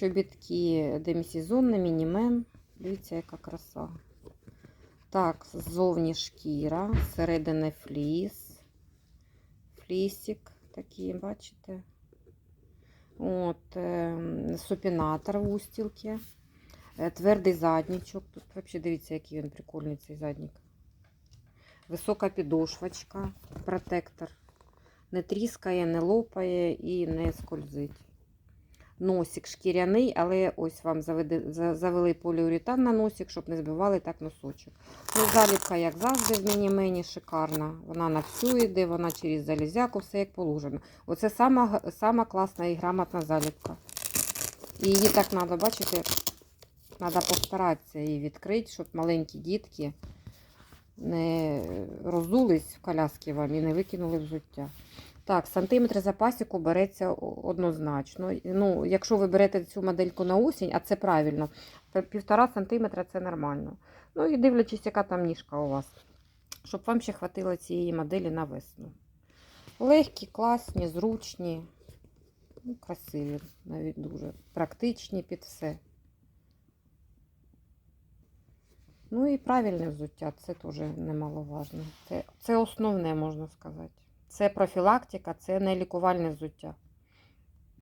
Чобітки демісезонне, мінімен. Дивіться, яка краса. Так, ззовні шкіра, зсередини фліс. Флісик такий, бачите? От, е, супінатор в устілки. Е, Твердий заднічок. Тут взагалі дивіться, який він прикольний цей заднік. Висока підошвочка, протектор. Не тріскає, не лопає і не скользить. Носик шкіряний, але ось вам заведе, завели поліуретан на носик, щоб не збивали так носочок. Ну, заліпка, як завжди, в міні-мені шикарна. Вона на всю йде, вона через залізяку, все як положено. Оце сама, сама класна і грамотна заліпка. І її так треба, бачите, треба постаратися її відкрити, щоб маленькі дітки не розулись в коляски вам і не викинули взуття. Так, сантиметр за пасіку береться однозначно. Ну, якщо ви берете цю модельку на осінь, а це правильно, півтора сантиметра це нормально. Ну і дивлячись, яка там ніжка у вас, щоб вам ще хватило цієї моделі на весну. Легкі, класні, зручні, ну, красиві, навіть дуже практичні під все. Ну і правильне взуття, це теж немаловажно. Це, це основне, можна сказати. Це профілактика, це не лікувальне взуття.